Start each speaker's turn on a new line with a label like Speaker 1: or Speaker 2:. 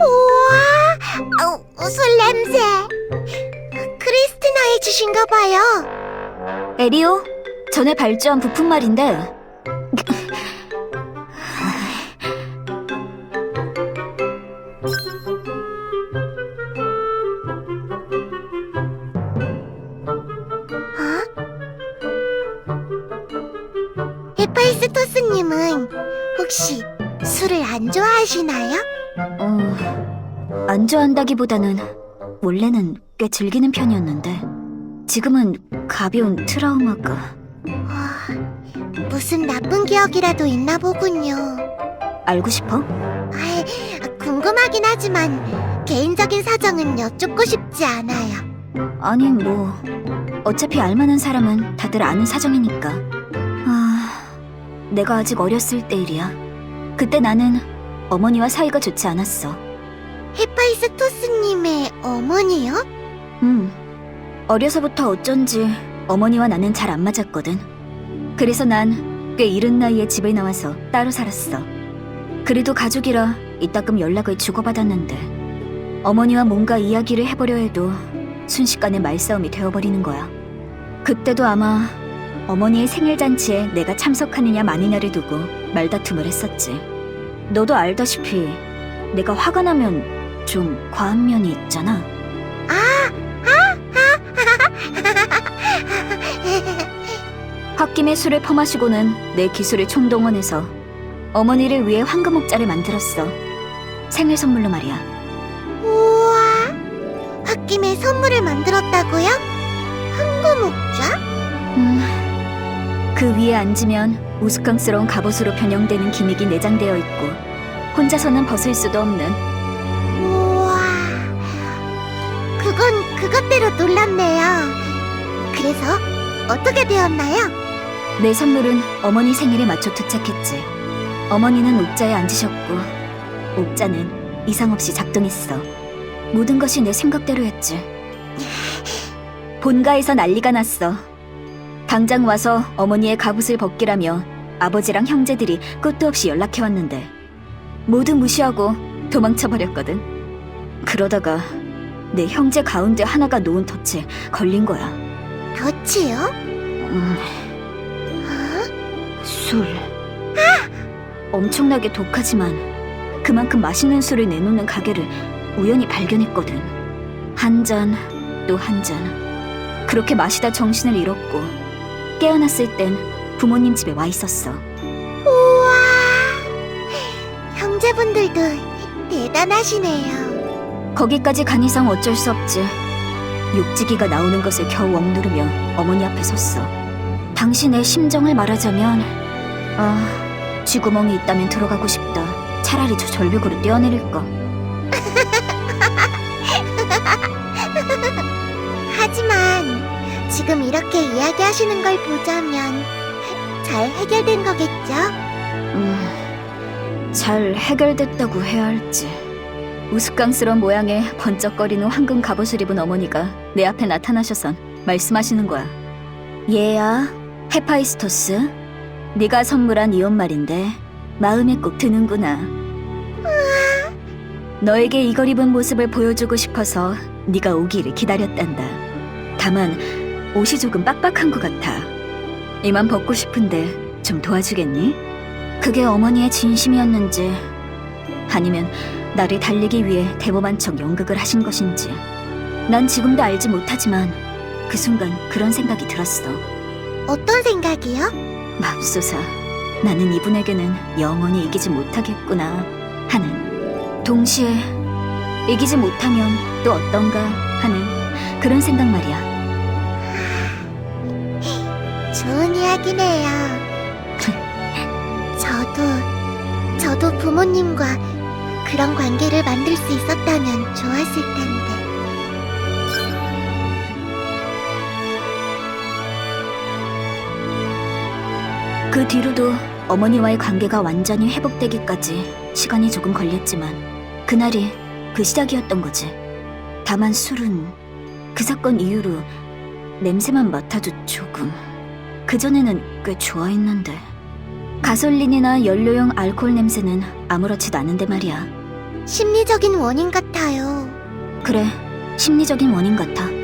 Speaker 1: 우와, 어, 술 냄새. 크리스티나 해주신가 봐요.
Speaker 2: 에리오, 전에 발주한 부품 말인데
Speaker 1: 헤파이스토스님은 혹시 술을 안 좋아하시나요?
Speaker 2: 어, 안 좋아한다기보다는 원래는 꽤 즐기는 편이었는데 지금은 가벼운 트라우마가
Speaker 1: 아, 무슨 나쁜 기억이라도 있나 보군요.
Speaker 2: 알고 싶어?
Speaker 1: 아이, 궁금하긴 하지만 개인적인 사정은 여쭙고 싶지 않아요.
Speaker 2: 아니 뭐 어차피 알만한 사람은 다들 아는 사정이니까 아 내가 아직 어렸을 때 일이야 그때 나는 어머니와 사이가 좋지 않았어
Speaker 1: 헤파이스 토스님의 어머니요?
Speaker 2: 음 어려서부터 어쩐지 어머니와 나는 잘 안 맞았거든 그래서 난 꽤 이른 나이에 집을 나와서 따로 살았어 그래도 가족이라 이따금 연락을 주고받았는데 어머니와 뭔가 이야기를 해보려 해도 순식간에 말싸움이 되어버리는 거야. 그때도 아마 어머니의 생일 잔치에 내가 참석하느냐 마느냐를 두고 말다툼을 했었지. 너도 알다시피 내가 화가 나면 좀 과한 면이 있잖아. 홧김에 술을 퍼마시고는 내 기술을 총동원해서 어머니를 위해 황금옥자를 만들었어. 생일 선물로 말이야.
Speaker 1: 우와, 홧김에 선물을 만들었다고요? 황금옥자?
Speaker 2: 음, 그 위에 앉으면 우스꽝스러운 갑옷으로 변형되는 기믹이 내장되어 있고 혼자서는 벗을 수도 없는
Speaker 1: 그건 그것대로 놀랍네요. 그래서 어떻게 되었나요?
Speaker 2: 내 선물은 어머니 생일에 맞춰 도착했지. 어머니는 옥자에 앉으셨고 옥자는 이상 없이 작동했어. 모든 것이 내 생각대로였지. 본가에서 난리가 났어. 당장 와서 어머니의 갑옷을 벗기라며 아버지랑 형제들이 끝도 없이 연락해왔는데 모두 무시하고 도망쳐버렸거든. 그러다가 내 형제 가운데 하나가 놓은 덫에 걸린 거야.
Speaker 1: 덫이요?
Speaker 2: 음,
Speaker 1: 어?
Speaker 2: 술. 엄청나게 독하지만 그만큼 맛있는 술을 내놓는 가게를 우연히 발견했거든. 한 잔, 또 한 잔. 그렇게 마시다 정신을 잃었고 깨어났을 땐 부모님 집에 와 있었어.
Speaker 1: 우와, 형제분들도 대단하시네요.
Speaker 2: 거기까지 간 이상 어쩔 수 없지. 욕지기가 나오는 것을 겨우 억누르며 어머니 앞에 섰어. 당신의 심정을 말하자면, 아, 쥐구멍이 있다면 들어가고 싶다. 차라리 저 절벽으로 뛰어내릴 거.
Speaker 1: 하지만 지금 이렇게 이야기하시는 걸 보자면 잘 해결된 거겠죠?
Speaker 2: 음, 잘 해결됐다고 해야 할지. 우스꽝스러운 모양의 번쩍거리는 황금 갑옷을 입은 어머니가 내 앞에 나타나셔선 말씀하시는 거야. 얘야, 헤파이스토스. 네가 선물한 이옷 말인데 마음에 꼭 드는구나. 너에게 이걸 입은 모습을 보여주고 싶어서 네가 오기를 기다렸단다. 다만 옷이 조금 빡빡한 것 같아. 이만 벗고 싶은데 좀 도와주겠니? 그게 어머니의 진심이었는지 아니면 나를 달리기 위해 대범한 척 연극을 하신 것인지 난 지금도 알지 못하지만 그 순간 그런 생각이 들었어.
Speaker 1: 어떤 생각이요?
Speaker 2: 맙소사, 나는 이분에게는 영원히 이기지 못하겠구나 하는 동시에 이기지 못하면 또 어떤가 하는 그런 생각 말이야.
Speaker 1: 좋은 이야기네요. 저도, 저도 부모님과 그런 관계를 만들 수 있었다면 좋았을 텐데.
Speaker 2: 그 뒤로도 어머니와의 관계가 완전히 회복되기까지 시간이 조금 걸렸지만 그날이 그 시작이었던 거지. 다만 술은 그 사건 이후로 냄새만 맡아도 조금. 그전에는 꽤 좋아했는데. 가솔린이나 연료용 알코올 냄새는 아무렇지도 않은데 말이야.
Speaker 1: 심리적인 원인 같아요.
Speaker 2: 그래, 심리적인 원인 같아.